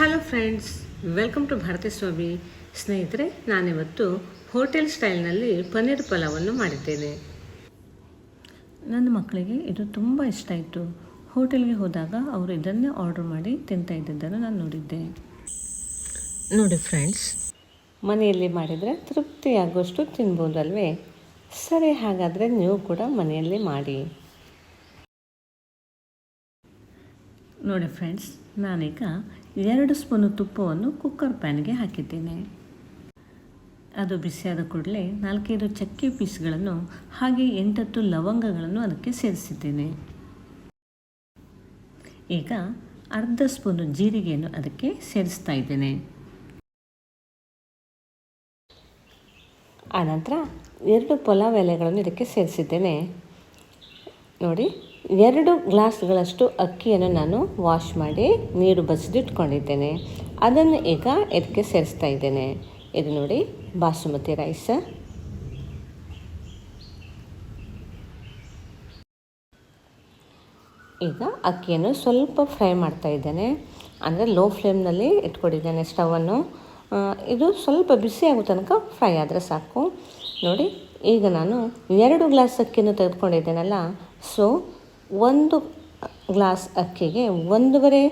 Hello friends welcome to Bharathi Swamy ಸ್ನೇಹಿತರೆ ನಾನಿವತ್ತು hotel ಸ್ಟೈಲ್ನಲ್ಲಿ paneer ಪಲಾವನ್ನು ಮಾಡಿದ್ದೇನೆ. ನನ್ನ ಮಕ್ಕಳಿಗೆ ಇದು ತುಂಬ ಇಷ್ಟ ಆಯಿತು. ಹೋಟೆಲ್ಗೆ ಹೋದಾಗ ಅವರು ಇದನ್ನೇ ಆರ್ಡರ್ ಮಾಡಿ ತಿಂತಾ ಇದ್ದಿದ್ದನ್ನು ನಾನು ನೋಡಿದ್ದೆ. ನೋಡಿ ಫ್ರೆಂಡ್ಸ್ ಮನೆಯಲ್ಲಿ ಮಾಡಿದರೆ ತೃಪ್ತಿಯಾಗುವಷ್ಟು ತಿನ್ಬೋದಲ್ವೇ? ಸರಿ ಹಾಗಾದರೆ ನೀವು ಕೂಡ ಮನೆಯಲ್ಲಿ ಮಾಡಿ. ನೋಡಿ ಫ್ರೆಂಡ್ಸ್ ನಾನೀಗ ಎರಡು ಸ್ಪೂನು ತುಪ್ಪವನ್ನು ಕುಕ್ಕರ್ ಪ್ಯಾನ್ಗೆ ಹಾಕಿದ್ದೇನೆ. ಅದು ಬಿಸಿಯಾದ ಕೂಡಲೇ ನಾಲ್ಕೈದು ಚಕ್ಕೆ ಪೀಸ್ಗಳನ್ನು ಹಾಗೆ ಎಂಟತ್ತು ಲವಂಗಗಳನ್ನು ಅದಕ್ಕೆ ಸೇರಿಸಿದ್ದೇನೆ. ಈಗ ಅರ್ಧ ಸ್ಪೂನು ಜೀರಿಗೆಯನ್ನು ಅದಕ್ಕೆ ಸೇರಿಸ್ತಾ ಇದ್ದೇನೆ. ಆನಂತರ ಎರಡು ಪಲಾವ್ ಎಲೆಗಳನ್ನು ಇದಕ್ಕೆ ಸೇರಿಸಿದ್ದೇನೆ. ನೋಡಿ. ಎರಡು ಗ್ಲಾಸ್ಗಳಷ್ಟು ಅಕ್ಕಿಯನ್ನು ನಾನು ವಾಶ್ ಮಾಡಿ ನೀರು ಬಸಿದಿಟ್ಕೊಂಡಿದ್ದೇನೆ ಅದನ್ನು ಈಗ ಇದಕ್ಕೆ ಸೇರಿಸ್ತಾ ಇದ್ದೇನೆ. ಇದು ನೋಡಿ ಬಾಸುಮತಿ ರೈಸ್. ಈಗ ಅಕ್ಕಿಯನ್ನು ಸ್ವಲ್ಪ ಫ್ರೈ ಮಾಡ್ತಾ ಇದ್ದೇನೆ. ಅಂದರೆ ಲೋ ಫ್ಲೇಮ್ನಲ್ಲಿ ಇಟ್ಕೊಂಡಿದ್ದೇನೆ ಸ್ಟವನ್ನು ಇದು ಸ್ವಲ್ಪ ಬಿಸಿ ಆಗೋ ತನಕ ಫ್ರೈ ಆದರೆ ಸಾಕು. ನೋಡಿ, ಈಗ ನಾನು ಎರಡು ಗ್ಲಾಸ್ ಅಕ್ಕಿಯನ್ನು ತೆಗೆದುಕೊಂಡಿದ್ದೇನಲ್ಲ, ಸೊ ಒಂದು ಗ್ಲಾಸ್ ಅಕ್ಕಿಗೆ ಒಂದೂವರೆ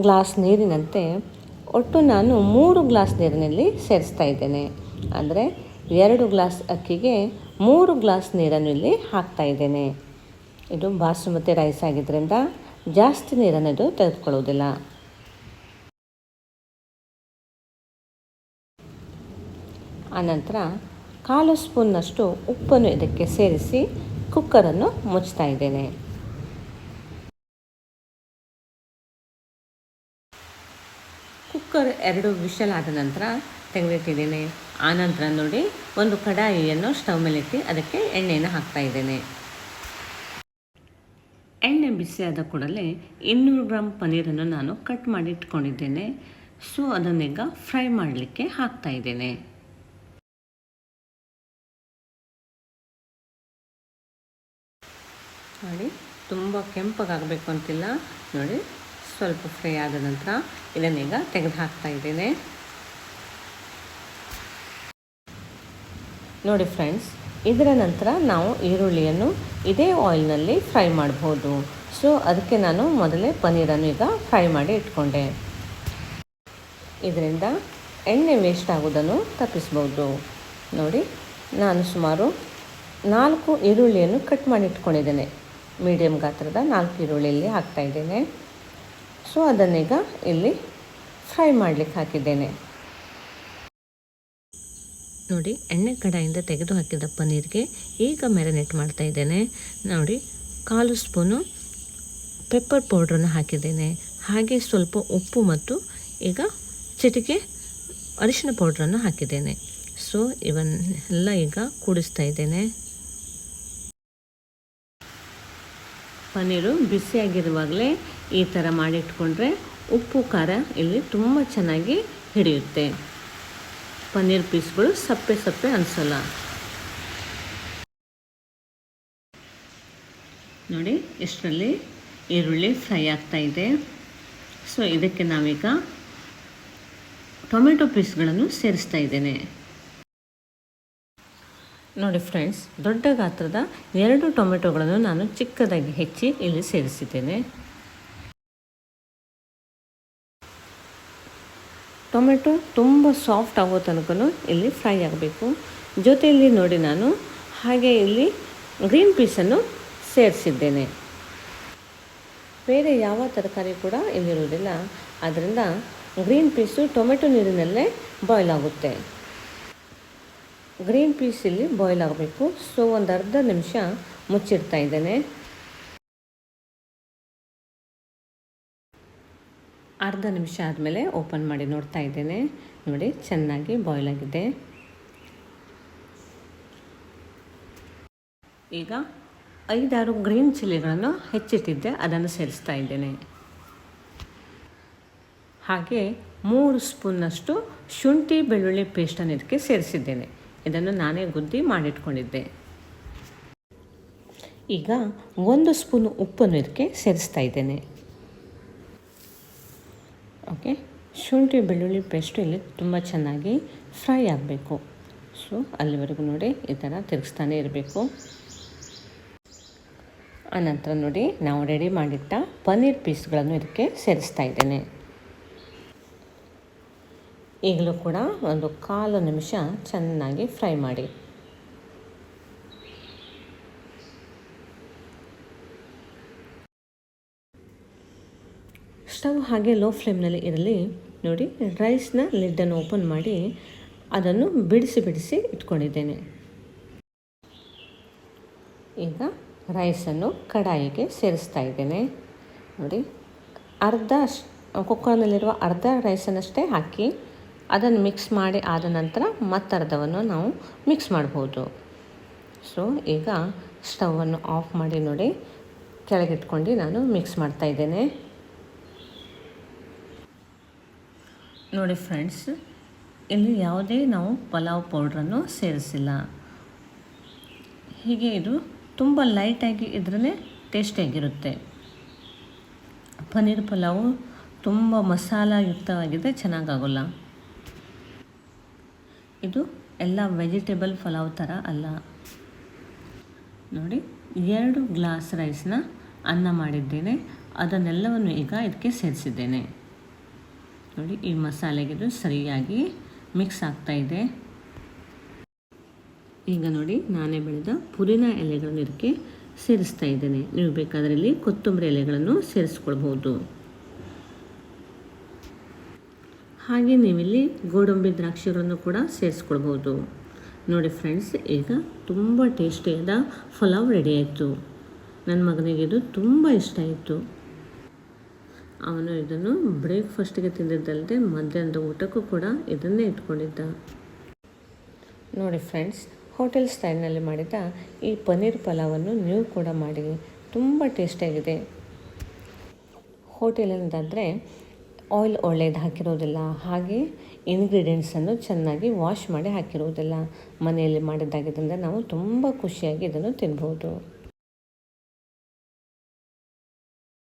ಗ್ಲಾಸ್ ನೀರಿನಂತೆ ಒಟ್ಟು ನಾನು ಮೂರು ಗ್ಲಾಸ್ ನೀರಿನಲ್ಲಿ ಸೇರಿಸ್ತಾ ಇದ್ದೇನೆ. ಅಂದರೆ ಎರಡು ಗ್ಲಾಸ್ ಅಕ್ಕಿಗೆ ಮೂರು ಗ್ಲಾಸ್ ನೀರನ್ನು ಇಲ್ಲಿ ಹಾಕ್ತಾ ಇದ್ದೇನೆ. ಇದು ಬಾಸುಮತಿ ರೈಸ್ ಆಗಿದ್ದರಿಂದ ಜಾಸ್ತಿ ನೀರನ್ನು ಇದು ತೆಗೆದುಕೊಳ್ಳುವುದಿಲ್ಲ. ಆನಂತರ ಕಾಲು ಸ್ಪೂನ್ನಷ್ಟು ಉಪ್ಪನ್ನು ಇದಕ್ಕೆ ಸೇರಿಸಿ ಕುಕ್ಕರನ್ನು ಮುಚ್ತಾ ಇದ್ದೇನೆ. ಕುಕ್ಕರ್ ಎರಡು ವಿಷಲ್ ಆದ ನಂತರ ತೆಗೆದಿಟ್ಟಿದ್ದೇನೆ. ಆನಂತರ ನೋಡಿ, ಒಂದು ಕಡಾಯಿಯನ್ನು ಸ್ಟವ್ ಮೇಲೆ ಇಟ್ಟು ಅದಕ್ಕೆ ಎಣ್ಣೆಯನ್ನು ಹಾಕ್ತಾ ಇದ್ದೇನೆ. ಎಣ್ಣೆ ಬಿಸಿಯಾದ ಕೂಡಲೇ ಇನ್ನೂರು ಗ್ರಾಮ್ ಪನ್ನೀರನ್ನು ನಾನು ಕಟ್ ಮಾಡಿ ಇಟ್ಕೊಂಡಿದ್ದೇನೆ. ಸೊ, ಅದನ್ನೀಗ ಫ್ರೈ ಮಾಡಲಿಕ್ಕೆ ಹಾಕ್ತಾ ಇದ್ದೇನೆ. ನೋಡಿ. ತುಂಬ ಕೆಂಪಗಾಗಬೇಕು ಅಂತಿಲ್ಲ. ನೋಡಿ, ಸ್ವಲ್ಪ ಫ್ರೈ ಆದ ನಂತರ ಇದನ್ನೀಗ ತೆಗೆದು ಹಾಕ್ತಾ ಇದ್ದೇನೆ. ನೋಡಿ ಫ್ರೆಂಡ್ಸ್, ಇದರ ನಂತರ ನಾವು ಈರುಳ್ಳಿಯನ್ನು ಇದೇ ಆಯಿಲ್ನಲ್ಲಿ ಫ್ರೈ ಮಾಡ್ಬೋದು. ಸೊ, ಅದಕ್ಕೆ ನಾನು ಮೊದಲೇ ಪನ್ನೀರನ್ನು ಈಗ ಫ್ರೈ ಮಾಡಿ ಇಟ್ಕೊಂಡೆ. ಇದರಿಂದ ಎಣ್ಣೆ ವೇಸ್ಟ್ ಆಗೋದನ್ನು ತಪ್ಪಿಸ್ಬೋದು. ನೋಡಿ, ನಾನು ಸುಮಾರು ನಾಲ್ಕು ಈರುಳ್ಳಿಯನ್ನು ಕಟ್ ಮಾಡಿ ಇಟ್ಕೊಂಡಿದ್ದೇನೆ. ಮೀಡಿಯಮ್ ಗಾತ್ರದ ನಾಲ್ಕು ಈರುಳ್ಳಿಯಲ್ಲಿ ಹಾಕ್ತಾ ಇದ್ದೇನೆ. ಸೊ ಅದನ್ನೀಗ ಇಲ್ಲಿ ಫ್ರೈ ಮಾಡಲಿಕ್ಕೆ ಹಾಕಿದ್ದೇನೆ. ನೋಡಿ, ಎಣ್ಣೆ ಕಡಾಯಿಂದ ತೆಗೆದು ಹಾಕಿದ ಪನ್ನೀರ್ಗೆ ಈಗ ಮ್ಯಾರಿನೇಟ್ ಮಾಡ್ತಾ ಇದ್ದೇನೆ. ನೋಡಿ, ಕಾಲು ಸ್ಪೂನು ಪೆಪ್ಪರ್ ಪೌಡ್ರನ್ನು ಹಾಕಿದ್ದೇನೆ. ಹಾಗೆ ಸ್ವಲ್ಪ ಉಪ್ಪು ಮತ್ತು ಈಗ ಚಿಟಿಕೆ ಅರಿಶಿನ ಪೌಡ್ರನ್ನು ಹಾಕಿದ್ದೇನೆ. ಸೊ ಇವನ್ನೆಲ್ಲ ಈಗ ಕೂಡಿಸ್ತಾ ಇದ್ದೇನೆ. ಪನ್ನೀರು ಬಿಸಿಯಾಗಿರುವಾಗಲೇ ಈ ಥರ ಮಾಡಿಟ್ಕೊಂಡ್ರೆ ಉಪ್ಪು, ಖಾರ ಇಲ್ಲಿ ತುಂಬ ಚೆನ್ನಾಗಿ ಹಿಡಿಯುತ್ತೆ. ಪನ್ನೀರ್ ಪೀಸ್ಗಳು ಸಪ್ಪೆ ಸಪ್ಪೆ ಅನಿಸಲ್ಲ. ನೋಡಿ, ಇಷ್ಟರಲ್ಲಿ ಈರುಳ್ಳಿ ಫ್ರೈ ಆಗ್ತಾ ಇದೆ. ಸೊ, ಇದಕ್ಕೆ ನಾವೀಗ ಟೊಮೆಟೊ ಪೀಸ್ಗಳನ್ನು ಸೇರಿಸ್ತಾ ಇದ್ದೇನೆ. ನೋಡಿ ಫ್ರೆಂಡ್ಸ್ ದೊಡ್ಡ ಗಾತ್ರದ ಎರಡು ಟೊಮೆಟೊಗಳನ್ನು ನಾನು ಚಿಕ್ಕದಾಗಿ ಹೆಚ್ಚಿ ಇಲ್ಲಿ ಸೇರಿಸಿದ್ದೇನೆ. ಟೊಮೆಟೊ ತುಂಬ ಸಾಫ್ಟ್ ಆಗೋ ತನಕ ಇಲ್ಲಿ ಫ್ರೈ ಆಗಬೇಕು. ಜೊತೆಯಲ್ಲಿ ನೋಡಿ ನಾನು ಹಾಗೆ ಇಲ್ಲಿ ಗ್ರೀನ್ ಪೀಸನ್ನು ಸೇರಿಸಿದ್ದೇನೆ. ಬೇರೆ ಯಾವ ತರಕಾರಿ ಕೂಡ ಇಲ್ಲಿರುವುದಿಲ್ಲ. ಆದ್ದರಿಂದ ಗ್ರೀನ್ ಪೀಸು ಟೊಮೆಟೊ ನೀರಿನಲ್ಲೇ ಬಾಯ್ಲ್ ಆಗುತ್ತೆ. ಗ್ರೀನ್ ಪೀಸ್ ಇಲ್ಲಿ ಬಾಯ್ಲ್ ಆಗಬೇಕು. ಸೊ, ಒಂದು ಅರ್ಧ ನಿಮಿಷ ಮುಚ್ಚಿಡ್ತಾ ಇದ್ದೇನೆ. ಅರ್ಧ ನಿಮಿಷ ಆದಮೇಲೆ ಓಪನ್ ಮಾಡಿ ನೋಡ್ತಾ ಇದ್ದೇನೆ. ನೋಡಿ, ಚೆನ್ನಾಗಿ ಬಾಯ್ಲ್ ಆಗಿದೆ. ಈಗ ಐದಾರು ಗ್ರೀನ್ ಚಿಲ್ಲಿಗಳನ್ನು ಹೆಚ್ಚಿಟ್ಟಿದ್ದೆ, ಅದನ್ನು ಸೇರಿಸ್ತಾ ಇದ್ದೇನೆ. ಹಾಗೆ ಮೂರು ಸ್ಪೂನ್ನಷ್ಟು ಶುಂಠಿ ಬೆಳ್ಳುಳ್ಳಿ ಪೇಸ್ಟನ್ನು ಇದಕ್ಕೆ ಸೇರಿಸಿದ್ದೇನೆ. ಇದನ್ನು ನಾನೇ ಗುದ್ದಿ ಮಾಡಿಟ್ಕೊಂಡಿದ್ದೆ. ಈಗ ಒಂದು ಸ್ಪೂನು ಉಪ್ಪನ್ನು ಇದಕ್ಕೆ ಸೇರಿಸ್ತಾ ಇದ್ದೇನೆ. ಓಕೆ, ಶುಂಠಿ ಬೆಳ್ಳುಳ್ಳಿ ಪೇಸ್ಟು ಇಲ್ಲಿ ತುಂಬ ಚೆನ್ನಾಗಿ ಫ್ರೈ ಆಗಬೇಕು. ಸೊ, ಅಲ್ಲಿವರೆಗೂ ನೋಡಿ ಈ ಥರ ತಿರುಗಿಸ್ತಾನೆ ಇರಬೇಕು. ಆನಂತರ ನೋಡಿ ನಾವು ರೆಡಿ ಮಾಡಿಟ್ಟ ಪನ್ನೀರ್ ಪೀಸ್ಗಳನ್ನು ಇದಕ್ಕೆ ಸೇರಿಸ್ತಾ ಇದ್ದೇನೆ. ಈಗಲೂ ಕೂಡ ಒಂದು ಕಾಲು ನಿಮಿಷ ಚೆನ್ನಾಗಿ ಫ್ರೈ ಮಾಡಿ. ಸ್ಟವ್ ಹಾಗೆ ಲೋ ಫ್ಲೇಮ್ನಲ್ಲಿ ಇರಲಿ. ನೋಡಿ, ರೈಸ್ನ ಲಿಡ್ಡನ್ನು ಓಪನ್ ಮಾಡಿ ಅದನ್ನು ಬಿಡಿಸಿ ಬಿಡಿಸಿ ಇಟ್ಕೊಂಡಿದ್ದೇನೆ. ಈಗ ರೈಸನ್ನು ಕಡಾಯಿಗೆ ಸೇರಿಸ್ತಾ ಇದ್ದೇನೆ. ನೋಡಿ, ಅರ್ಧ ಕುಕ್ಕರ್ನಲ್ಲಿರುವ ಅರ್ಧ ರೈಸನ್ನಷ್ಟೇ ಹಾಕಿ ಅದನ್ನು ಮಿಕ್ಸ್ ಮಾಡಿ ಆದ ನಂತರ ಮತ್ತರ್ಧವನ್ನು ನಾವು ಮಿಕ್ಸ್ ಮಾಡ್ಬೋದು. ಸೊ ಈಗ ಸ್ಟವನ್ನು ಆಫ್ ಮಾಡಿ ನೋಡಿ. ಕೆಳಗಿಟ್ಕೊಂಡು ನಾನು ಮಿಕ್ಸ್ ಮಾಡ್ತಾ ಇದ್ದೇನೆ. ನೋಡಿ ಫ್ರೆಂಡ್ಸ್ ಇಲ್ಲಿ ಯಾವುದೇ ನಾವು ಪಲಾವ್ ಪೌಡ್ರನ್ನು ಸೇರಿಸಿಲ್ಲ. ಹೀಗೆ ಇದು ತುಂಬ ಲೈಟಾಗಿ ಇದ್ರೇ ಟೇಸ್ಟಿಯಾಗಿರುತ್ತೆ ಪನ್ನೀರ್ ಪಲಾವು ತುಂಬ ಮಸಾಲಯುಕ್ತವಾಗಿದೆ, ಚೆನ್ನಾಗಾಗೋಲ್ಲ. ಇದು ಎಲ್ಲ ವೆಜಿಟೇಬಲ್ ಪಲಾವ್ ಥರ ಅಲ್ಲ. ನೋಡಿ, ಎರಡು ಗ್ಲಾಸ್ ರೈಸ್ನ ಅನ್ನ ಮಾಡಿದ್ದೇನೆ. ಅದನ್ನೆಲ್ಲವನ್ನು ಈಗ ಇದಕ್ಕೆ ಸೇರಿಸಿದ್ದೇನೆ. ನೋಡಿ, ಈ ಮಸಾಲೆಗೆ ಇದು ಸರಿಯಾಗಿ ಮಿಕ್ಸ್ ಆಗ್ತಾ ಇದೆ. ಈಗ ನೋಡಿ, ನಾನೇ ಬೆಳೆದ ಪುರಿನ ಎಲೆಗಳನ್ನು ಇದಕ್ಕೆ ಸೇರಿಸ್ತಾ ಇದ್ದೇನೆ. ನೀವು ಬೇಕಾದರೆ ಇಲ್ಲಿ ಕೊತ್ತಂಬರಿ ಎಲೆಗಳನ್ನು ಸೇರಿಸ್ಕೊಳ್ಬೋದು ಹಾಗೆ ನೀವಿಲ್ಲಿ ಗೋಡಂಬಿ ದ್ರಾಕ್ಷಿಗಳನ್ನು ಕೂಡ ಸೇರಿಸ್ಕೊಳ್ಬೋದು. ನೋಡಿ ಫ್ರೆಂಡ್ಸ್, ಈಗ ತುಂಬ ಟೇಸ್ಟಿಯಾದ ಪಲಾವ್ ರೆಡಿ ಆಯಿತು. ನನ್ನ ಮಗನಿಗೆ ಇದು ತುಂಬ ಇಷ್ಟ ಆಯಿತು. ಅವನು ಇದನ್ನು ಬ್ರೇಕ್ಫಾಸ್ಟ್ಗೆ ತಿಂದಿದ್ದಲ್ಲದೆ ಮಧ್ಯಾಹ್ನದ ಊಟಕ್ಕೂ ಕೂಡ ಇದನ್ನೇ ಇಟ್ಕೊಂಡಿದ್ದ. ನೋಡಿ ಫ್ರೆಂಡ್ಸ್, ಹೋಟೆಲ್ ಸ್ಟೈಲ್ನಲ್ಲಿ ಮಾಡಿದ ಈ ಪನ್ನೀರ್ ಪಲಾವನ್ನು ನೀವು ಕೂಡ ಮಾಡಿ. ತುಂಬ ಟೇಸ್ಟಿಯಾಗಿದೆ. ಹೋಟೆಲಿಂದಾದರೆ ಆಯಿಲ್ ಒಳ್ಳೆಯದು ಹಾಕಿರೋದಿಲ್ಲ, ಹಾಗೆ ಇಂಗ್ರೀಡಿಯೆಂಟ್ಸನ್ನು ಚೆನ್ನಾಗಿ ವಾಶ್ ಮಾಡಿ ಹಾಕಿರೋದಿಲ್ಲ. ಮನೆಯಲ್ಲಿ ಮಾಡಿದ್ದಾಗಿದ್ದರಿಂದ ನಾವು ತುಂಬ ಖುಷಿಯಾಗಿ ಇದನ್ನು ತಿನ್ಬೋದು.